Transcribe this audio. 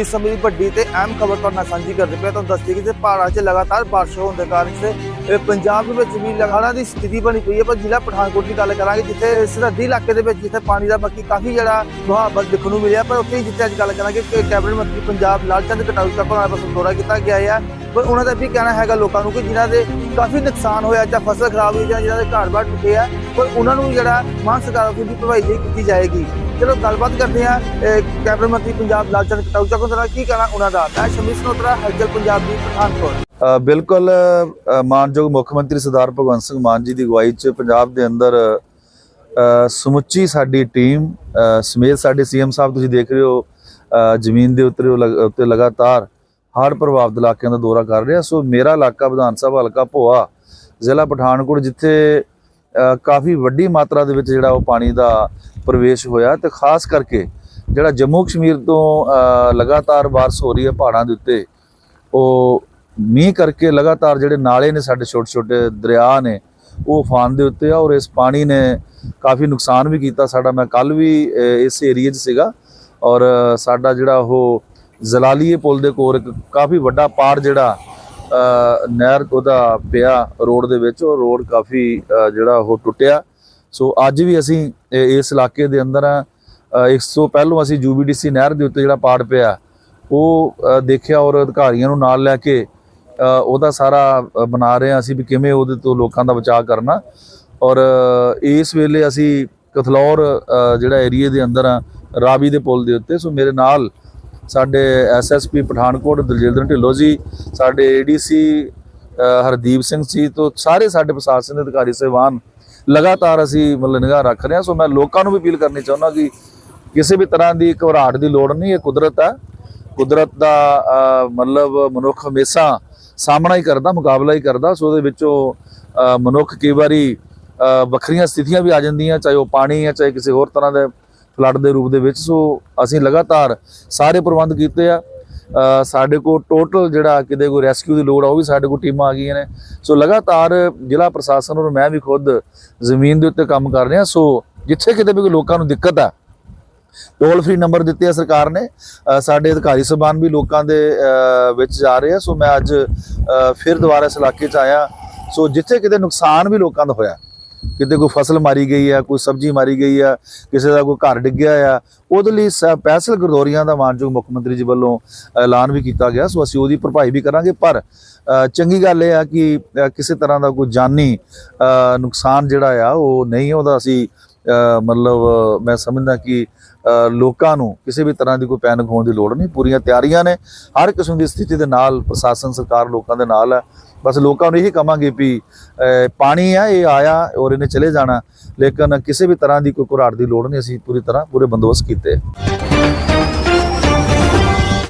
ਇਸ ਸਮੇਂ ਦੀ ਵੱਡੀ ਤੇ ਅਹਿਮ ਖਬਰ ਤੁਹਾਡੇ ਨਾਲ ਸਾਂਝੀ ਕਰਦੇ ਪਏ ਹਾਂ। ਤੁਹਾਨੂੰ ਦੱਸਦੀ ਕਿ ਪਹਾੜਾਂ 'ਚ ਲਗਾਤਾਰ ਬਾਰਿਸ਼ ਹੋਣ ਦੇ ਕਾਰਨ ਤੇ ਪੰਜਾਬ ਦੇ ਵਿੱਚ ਵੀ ਲਗਾਤਾਰ ਦੀ ਸਥਿਤੀ ਬਣੀ ਪਈ ਹੈ, ਪਰ ਜ਼ਿਲ੍ਹਾ ਪਠਾਨਕੋਟ ਦੀ ਗੱਲ ਕਰਾਂਗੇ, ਜਿੱਥੇ ਸਰਹੱਦੀ ਇਲਾਕੇ ਦੇ ਵਿੱਚ ਜਿੱਥੇ ਪਾਣੀ ਦਾ ਬਾਕੀ ਕਾਫੀ ਜਿਹੜਾ ਮੁਹਾਵਰ ਦੇਖਣ ਨੂੰ ਮਿਲਿਆ, ਪਰ ਉੱਥੇ ਹੀ ਜਿੱਥੇ ਅੱਜ ਗੱਲ ਕਰਾਂਗੇ ਕਿ ਕੈਬਨਿਟ ਮੰਤਰੀ ਪੰਜਾਬ ਲਾਲਚੰਦ ਚੰਦ ਕਟਾਰੂ ਤੱਕ ਪਾਸੋਂ ਦੌਰਾ ਕੀਤਾ ਗਿਆ ਹੈ ਪਰ ਉਹਨਾਂ ਦਾ ਵੀ ਕਹਿਣਾ ਹੈਗਾ ਲੋਕਾਂ ਨੂੰ ਕਿ ਜਿਨ੍ਹਾਂ ਦੇ ਕਾਫੀ ਨੁਕਸਾਨ ਹੋਇਆ ਜਾਂ ਫਸਲ ਖਰਾਬ ਹੋਈ ਜਾਂ ਜਿਨ੍ਹਾਂ ਦੇ ਘਰ ਬਾਰ ਟੁੱਟੇ ਆ, ਪਰ ਉਹਨਾਂ ਨੂੰ ਜਿਹੜਾ ਮਾਨ ਸਰਕਾਰ ਵੱਲੋਂ ਦੀ ਭਰਵਾਈ ਕੀਤੀ ਜਾਏਗੀ ਚਲੋ ਗੱਲਬਾਤ ਕਰਦੇ ਆ ਕੈਬਨਿਟ ਮੰਤਰੀ ਪੰਜਾਬ ਲਾਲ ਚੰਦ ਕਟਾਰੂ ਕੀ ਕਹਿਣਾ ਉਹਨਾਂ ਦਾ? ਮੈਂ ਸ਼ਮੀ ਸਨੋਤਰਾ, ਹਲਚਲ ਪੰਜਾਬ ਦੀ ਪਠਾਨਕੋਟ। ਬਿਲਕੁਲ ਮਾਨਯੋਗ ਮੁੱਖ ਮੰਤਰੀ ਸਰਦਾਰ ਭਗਵੰਤ ਸਿੰਘ ਮਾਨ ਜੀ ਦੀ ਅਗਵਾਈ 'ਚ ਪੰਜਾਬ ਦੇ ਅੰਦਰ ਸਮੁੱਚੀ ਸਾਡੀ ਟੀਮ ਸਮੇਤ ਸਾਡੇ ਸੀਐਮ ਸਾਹਿਬ ਤੁਸੀਂ ਦੇਖ ਰਹੇ ਹੋ ਜ਼ਮੀਨ ਦੇ ਉੱਤੇ ਉੱਤੇ ਲਗਾਤਾਰ ਹੜ੍ਹ ਪ੍ਰਭਾਵਿਤ ਇਲਾਕਿਆਂ ਦਾ ਦੌਰਾ ਕਰ ਰਿਹਾ। ਸੋ ਮੇਰਾ ਇਲਾਕਾ ਵਿਧਾਨ ਸਭਾ ਹਲਕਾ ਭੋਆ ਜ਼ਿਲ੍ਹਾ ਪਠਾਨਕੋਟ, ਜਿੱਥੇ ਕਾਫੀ ਵੱਡੀ ਮਾਤਰਾ ਦੇ ਵਿੱਚ ਜਿਹੜਾ ਉਹ ਪਾਣੀ ਦਾ ਪ੍ਰਵੇਸ਼ ਹੋਇਆ ਤੇ ਖਾਸ ਕਰਕੇ ਜਿਹੜਾ ਜੰਮੂ ਕਸ਼ਮੀਰ ਤੋਂ ਲਗਾਤਾਰ ਬਾਰਿਸ਼ ਹੋ ਰਹੀ ਹੈ ਪਹਾੜਾਂ ਦੇ ਉੱਤੇ, ਉਹ ਮੀਂਹ ਕਰਕੇ ਲਗਾਤਾਰ ਜਿਹੜੇ ਨਾਲੇ ਨੇ ਸਾਡੇ ਛੋਟੇ ਛੋਟੇ ਦਰਿਆ ਨੇ, ਉਹ ਉਫਾਨ ਦੇ ਉੱਤੇ ਆ ਔਰ ਇਸ ਪਾਣੀ ਨੇ ਕਾਫੀ ਨੁਕਸਾਨ ਵੀ ਕੀਤਾ ਸਾਡਾ। ਮੈਂ ਕੱਲ ਵੀ ਇਸ ਏਰੀਏ 'ਚ ਸੀਗਾ ਔਰ ਸਾਡਾ ਜਿਹੜਾ ਉਹ ਜ਼ਲਾਲੀਏ ਪੁਲ ਦੇ ਕੋਲ ਇੱਕ ਕਾਫੀ ਵੱਡਾ ਪਾੜ ਜਿਹੜਾ ਨਹਿਰ ਉਹਦਾ ਪਿਆ ਰੋਡ ਦੇ ਵਿੱਚ ਉਹ ਰੋਡ ਕਾਫੀ ਜਿਹੜਾ ਉਹ ਟੁੱਟਿਆ। ਸੋ ਅੱਜ ਵੀ ਅਸੀਂ ਇਸ ਇਲਾਕੇ ਦੇ ਅੰਦਰ ਆ। ਅਹ, ਇਸ ਤੋਂ ਪਹਿਲਾਂ ਅਸੀਂ ਯੂਬੀਡੀਸੀ ਨਹਿਰ ਦੇ ਉੱਤੇ ਜਿਹੜਾ ਪਾੜ ਪਿਆ ਉਹ ਦੇਖਿਆ ਔਰ ਅਧਿਕਾਰੀਆਂ ਨੂੰ ਨਾਲ ਲੈ ਕੇ ਉਹਦਾ ਸਾਰਾ ਬਣਾ ਰਹੇ ਹਾਂ ਅਸੀਂ ਵੀ ਕਿਵੇਂ ਉਹਦੇ ਤੋਂ ਲੋਕਾਂ ਦਾ ਬਚਾਅ ਕਰਨਾ। ਔਰ ਇਸ ਵੇਲੇ ਅਸੀਂ ਕਥਲੌਰ ਜਿਹੜਾ ਏਰੀਏ ਦੇ ਅੰਦਰ ਆ ਰਾਵੀ ਦੇ ਪੁਲ ਦੇ ਉੱਤੇ ਸੋ ਮੇਰੇ ਨਾਲ ਸਾਡੇ ਐਸਐਸਪੀ ਪਠਾਨਕੋਟ, ਦਲਜਿੰਦਰ ਢਿੱਲੋਂ ਜੀ, ਸਾਡੇ ਏਡੀਸੀ ਹਰਦੀਪ ਸਿੰਘ ਜੀ ਤੋਂ ਸਾਰੇ ਸਾਡੇ ਪ੍ਰਸ਼ਾਸਨ ਦੇ ਅਧਿਕਾਰੀ ਸਹਿਬਾਨ ਲਗਾਤਾਰ ਅਸੀਂ ਮਤਲਬ ਨਿਗਾਹ ਰੱਖ ਰਹੇ ਹਾਂ। ਸੋ ਮੈਂ ਲੋਕਾਂ ਨੂੰ ਵੀ ਅਪੀਲ ਕਰਨੀ ਚਾਹੁੰਦਾ ਕਿ ਕਿਸੇ ਵੀ ਤਰ੍ਹਾਂ ਦੀ ਘਬਰਾਹਟ ਦੀ ਲੋੜ ਨਹੀਂ, ਇਹ ਕੁਦਰਤ ਹੈ। ਕੁਦਰਤ ਦਾ ਮਤਲਬ ਮਨੁੱਖ ਹਮੇਸ਼ਾ ਸਾਹਮਣਾ ਹੀ ਕਰਦਾ, ਮੁਕਾਬਲਾ ਹੀ ਕਰਦਾ। ਸੋ ਉਹਦੇ ਵਿੱਚੋਂ ਮਨੁੱਖ ਕਈ ਵਾਰੀ ਵੱਖਰੀਆਂ ਸਥਿਤੀਆਂ ਵੀ ਆ ਜਾਂਦੀਆਂ, ਚਾਹੇ ਉਹ ਪਾਣੀ ਹੈ, ਚਾਹੇ ਕਿਸੇ ਹੋਰ ਤਰ੍ਹਾਂ ਦੇ ਫਲੱਡ ਦੇ ਰੂਪ ਦੇ ਵਿੱਚ, ਸੋ ਅਸੀਂ ਲਗਾਤਾਰ ਸਾਰੇ ਪ੍ਰਬੰਧ ਕੀਤੇ ਆ। ਸਾਡੇ ਕੋਲ ਟੋਟਲ ਜਿਹੜਾ ਕਿਤੇ ਕੋਈ ਰੈਸਕਿਊ ਦੀ ਲੋੜ ਆ, ਉਹ ਵੀ ਸਾਡੇ ਕੋਲ ਟੀਮਾਂ ਆ ਗਈਆਂ ਨੇ। ਸੋ ਲਗਾਤਾਰ ਜ਼ਿਲ੍ਹਾ ਪ੍ਰਸ਼ਾਸਨ ਔਰ ਮੈਂ ਵੀ ਖੁਦ ਜ਼ਮੀਨ ਦੇ ਉੱਤੇ ਕੰਮ ਕਰ ਰਿਹਾ। ਸੋ ਜਿੱਥੇ ਕਿਤੇ ਵੀ ਕੋਈ ਲੋਕਾਂ ਨੂੰ ਦਿੱਕਤ ਆ ਟੋਲ ਫ੍ਰੀ ਨੰਬਰ ਦਿੱਤੇ ਆ ਸਰਕਾਰ ਨੇ। ਸਾਡੇ ਅਧਿਕਾਰੀ ਸਭਾਨ ਵੀ ਲੋਕਾਂ ਦੇ ਵਿੱਚ ਜਾ ਰਹੇ ਆ। ਸੋ ਮੈਂ ਅੱਜ ਫਿਰ ਦੁਬਾਰਾ ਇਸ ਇਲਾਕੇ 'ਚ ਆਇਆ। ਸੋ ਜਿੱਥੇ ਕਿਤੇ ਨੁਕਸਾਨ ਵੀ ਲੋਕਾਂ ਦਾ ਹੋਇਆ ਕਿਤੇ ਕੋਈ ਫਸਲ ਮਾਰੀ ਗਈ ਆ, ਕੋਈ ਸਬਜ਼ੀ ਮਾਰੀ ਗਈ ਆ, ਕਿਸੇ ਦਾ ਕੋਈ ਘਰ ਡਿੱਗਿਆ ਆ, ਉਹਦੇ ਲਈ ਸਪੈਸ਼ਲ ਗਰਦੌਰੀਆਂ ਦਾ ਮਾਨਯੋਗ ਮੁੱਖ ਮੰਤਰੀ ਜੀ ਵੱਲੋਂ ਐਲਾਨ ਵੀ ਕੀਤਾ ਗਿਆ, ਸੋ ਅਸੀਂ ਉਹਦੀ ਭਰਪਾਈ ਵੀ ਕਰਾਂਗੇ, ਪਰ ਚੰਗੀ ਗੱਲ ਇਹ ਆ ਕਿ ਕਿਸੇ ਤਰ੍ਹਾਂ ਦਾ ਕੋਈ ਜਾਨੀ ਨੁਕਸਾਨ ਜਿਹੜਾ ਆ, ਉਹ ਨਹੀਂ ਉਹਦਾ ਅਸੀਂ ਮਤਲਬ ਮੈਂ ਸਮਝਦਾ ਕਿ ਲੋਕਾਂ ਨੂੰ ਕਿਸੇ ਵੀ ਤਰ੍ਹਾਂ ਦੀ ਕੋਈ ਪੈਨਿਕ ਹੋਣ ਦੀ ਲੋੜ ਨਹੀਂ, ਪੂਰੀਆਂ ਤਿਆਰੀਆਂ ਨੇ, ਹਰ ਕਿਸਮ ਦੀ ਸਥਿਤੀ ਦੇ ਨਾਲ, ਪ੍ਰਸ਼ਾਸਨ, ਸਰਕਾਰ ਲੋਕਾਂ ਦੇ ਨਾਲ ਹੈ ਬਸ ਲੋਕਾਂ ਨੂੰ ਇਹੀ ਕਹਾਂਗੇ ਵੀ ਪਾਣੀ ਆ, ਇਹ ਆਇਆ ਔਰ ਇਹਨੇ ਚਲੇ ਜਾਣਾ। ਲੇਕਿਨ ਕਿਸੇ ਵੀ ਤਰ੍ਹਾਂ ਦੀ ਕੋਈ ਘੁਰਾੜ ਦੀ ਲੋੜ ਨਹੀਂ, ਅਸੀਂ ਪੂਰੀ ਤਰ੍ਹਾਂ ਪੂਰੇ ਬੰਦੋਬਸਤ ਕੀਤੇ।